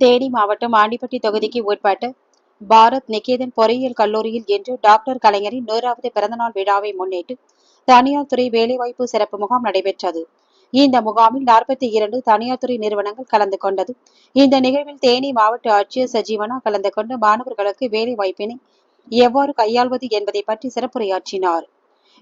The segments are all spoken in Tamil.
தேனி மாவட்டம் ஆண்டிப்பட்டி தொகுதிக்கு உட்பட்ட பாரத் நிகேதன் பொறியியல் கல்லூரியில் இன்று டாக்டர் கலைஞரின் நூறாவது பிறந்தநாள் விழாவை முன்னிட்டு தனியார் துறை வேலைவாய்ப்பு சிறப்பு முகாம் நடைபெற்றது. இந்த முகாமில் நாற்பத்தி இரண்டு தனியார் துறை நிறுவனங்கள் கலந்து கொண்டது. இந்த நிகழ்வில் தேனி மாவட்ட ஆட்சியர் சஜீவனா கலந்து கொண்டு மாணவர்களுக்கு வேலை வாய்ப்பினை எவ்வாறு கையாள்வது என்பதை பற்றி சிறப்புரையாற்றினார்.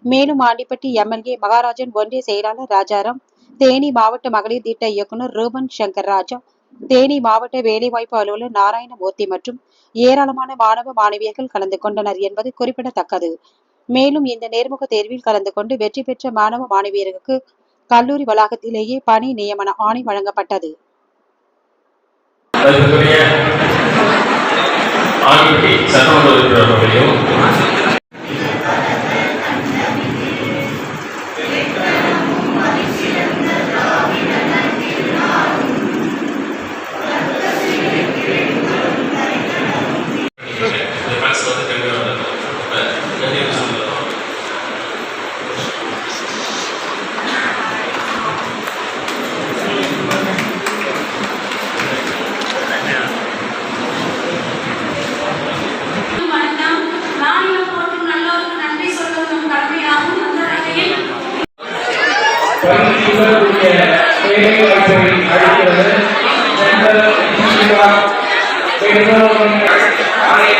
மேலும் ஆண்டிப்பட்டி எம்எல்ஏ மகாராஜன் ஒன்றிய செயலாளர் ராஜாராம் தேனி மாவட்ட மகளிர் திட்ட இயக்குநர் ரூபன் சங்கர் ராஜா தேனி மாவட்ட வேலைவாய்ப்பு அலுவலர் நாராயணமூர்த்தி மற்றும் ஏராளமான மாணவ மாணவியர்கள் கலந்து கொண்டனர் என்பது குறிப்பிடத்தக்கது. மேலும் இந்த நேர்முக தேர்வில் கலந்து கொண்டு வெற்றி பெற்ற மாணவ மாணவியருக்கு கல்லூரி வளாகத்திலேயே பணி நியமன ஆணை வழங்கப்பட்டது. சட்டமன்ற பணிபுரியக்கூடிய வேலைவாய்ப்பை அளிக்கிறது. ஆணைய